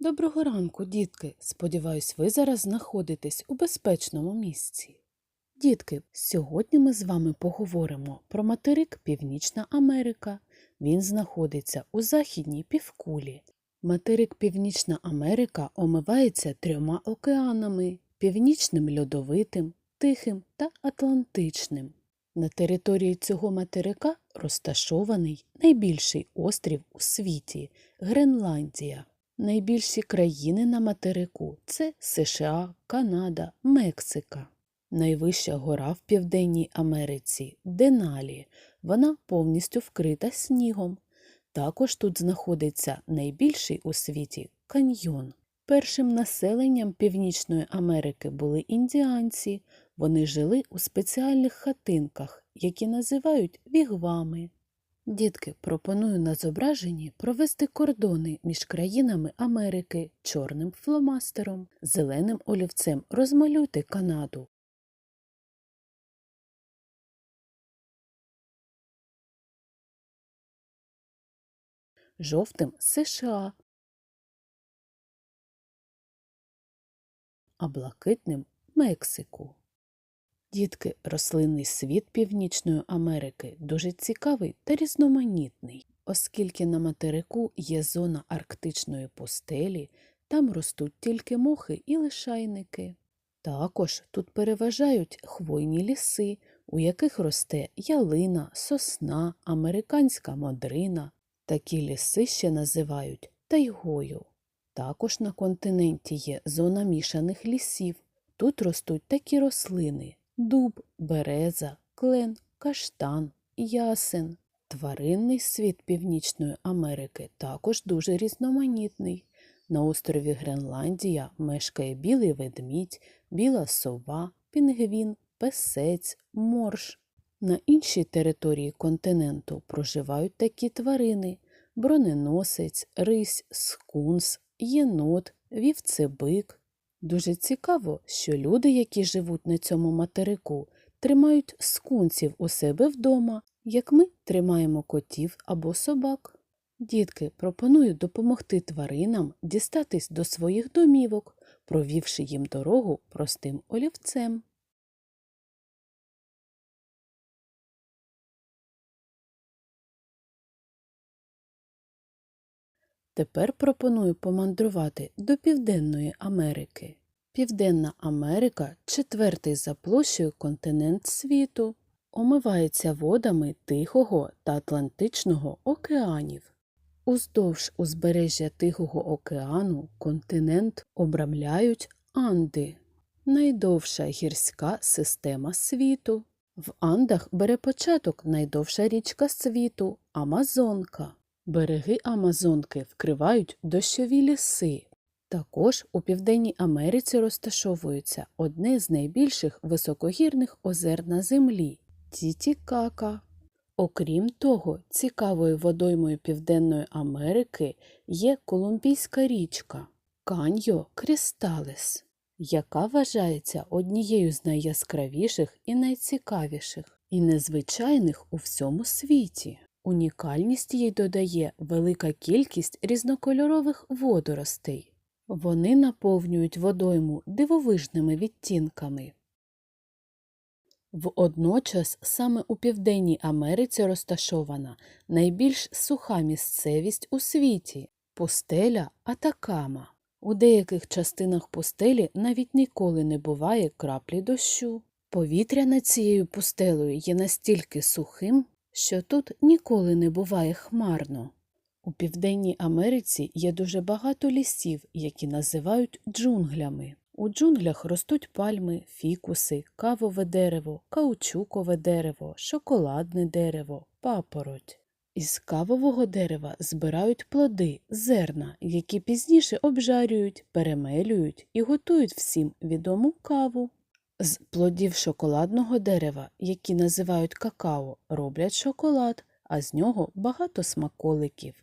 Доброго ранку, дітки! Сподіваюсь, ви зараз знаходитесь у безпечному місці. Дітки, сьогодні ми з вами поговоримо про материк Північна Америка. Він знаходиться у західній півкулі. Материк Північна Америка омивається трьома океанами північним льодовитим, Тихим та Атлантичним. На території цього материка розташований найбільший острів у світі Гренландія. Найбільші країни на материку це США, Канада, Мексика. Найвища гора в Південній Америці Деналі. Вона повністю вкрита снігом. Також тут знаходиться найбільший у світі каньйон. Першим населенням Північної Америки були індіанці. Вони жили у спеціальних хатинках, які називають вігвами. Дітки, пропоную на зображенні провести кордони між країнами Америки чорним фломастером, зеленим олівцем розмалюйте Канаду. Жовтим США, а блакитним Мексику. Дітки, рослинний світ Північної Америки дуже цікавий та різноманітний, оскільки на материку є зона арктичної пустелі, там ростуть тільки мохи і лишайники. Також тут переважають хвойні ліси, у яких росте ялина, сосна, американська модрина. Такі ліси ще називають тайгою. Також на континенті є зона мішаних лісів. Тут ростуть такі рослини дуб, береза, клен, каштан, ясен. Тваринний світ Північної Америки також дуже різноманітний. На острові Гренландія мешкає білий ведмідь, біла сова, пінгвін, песець, морж. На іншій території континенту проживають такі тварини броненосець, рись, скунс, єнот, вівцебик. Дуже цікаво, що люди, які живуть на цьому материку, тримають скунців у себе вдома, як ми тримаємо котів або собак. Дітки, пропоную допомогти тваринам дістатись до своїх домівок, провівши їм дорогу простим олівцем. Тепер пропоную помандрувати до Південної Америки. Південна Америка четвертий за площею континент світу, омивається водами Тихого та Атлантичного океанів. Уздовж узбережжя Тихого океану континент обрамляють Анди, найдовша гірська система світу. В Андах бере початок найдовша річка світу Амазонка. Береги Амазонки вкривають дощові ліси. Також у Південній Америці розташовується одне з найбільших високогірних озер на землі Тітікака. Окрім того, цікавою водоймою Південної Америки є Колумбійська річка Каньо Крісталес, яка вважається однією з найяскравіших і найцікавіших і незвичайних у всьому світі. Унікальність їй додає велика кількість різнокольорових водоростей. Вони наповнюють водойму дивовижними відтінками. Водночас саме у Південній Америці розташована найбільш суха місцевість у світі пустеля Атакама. У деяких частинах пустелі навіть ніколи не буває краплі дощу. Повітря над цією пустелею є настільки сухим, що тут ніколи не буває хмарно. У Південній Америці є дуже багато лісів, які називають джунглями. У джунглях ростуть пальми, фікуси, кавове дерево, каучукове дерево, шоколадне дерево, папороть. Із кавового дерева збирають плоди, зерна, які пізніше обжарюють, перемелюють і готують всім відому каву. З плодів шоколадного дерева, які називають какао, роблять шоколад, а з нього багато смаколиків.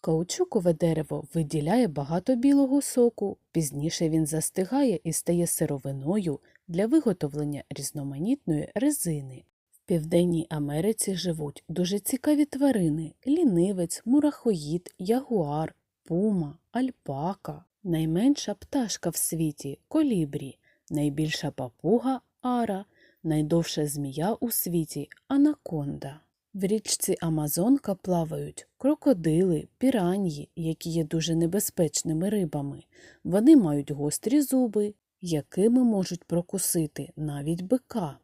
Каучукове дерево виділяє багато білого соку, пізніше він застигає і стає сировиною для виготовлення різноманітної резини. В Південній Америці живуть дуже цікаві тварини лінивець, мурахоїд, ягуар, пума, альпака. Найменша пташка в світі колібрі, найбільша папуга ара, найдовша змія у світі анаконда. В річці Амазонка плавають крокодили, піраньї, які є дуже небезпечними рибами. Вони мають гострі зуби, якими можуть прокусити навіть бика.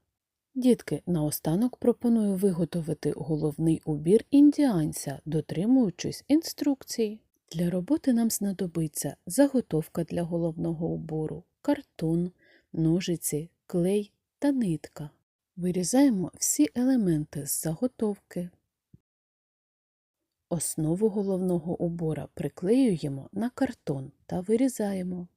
Дітки, наостанок пропоную виготовити головний убір індіанця, дотримуючись інструкцій. Для роботи нам знадобиться заготовка для головного убору, картон, ножиці, клей та нитка. Вирізаємо всі елементи з заготовки. Основу головного убора приклеюємо на картон та вирізаємо.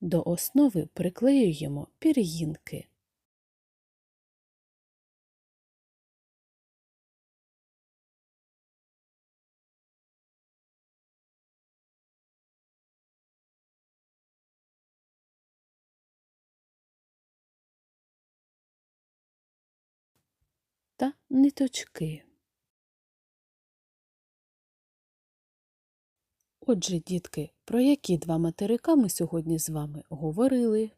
До основи приклеюємо пір'їнки. та ниточки. Отже, дітки, про які два материка ми сьогодні з вами говорили?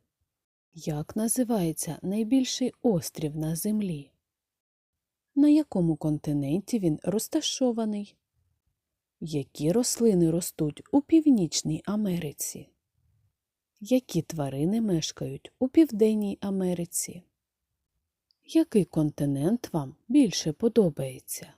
Як називається найбільший острів на землі? На якому континенті він розташований? Які рослини ростуть у Північній Америці? Які тварини мешкають у Південній Америці? Який континент вам більше подобається?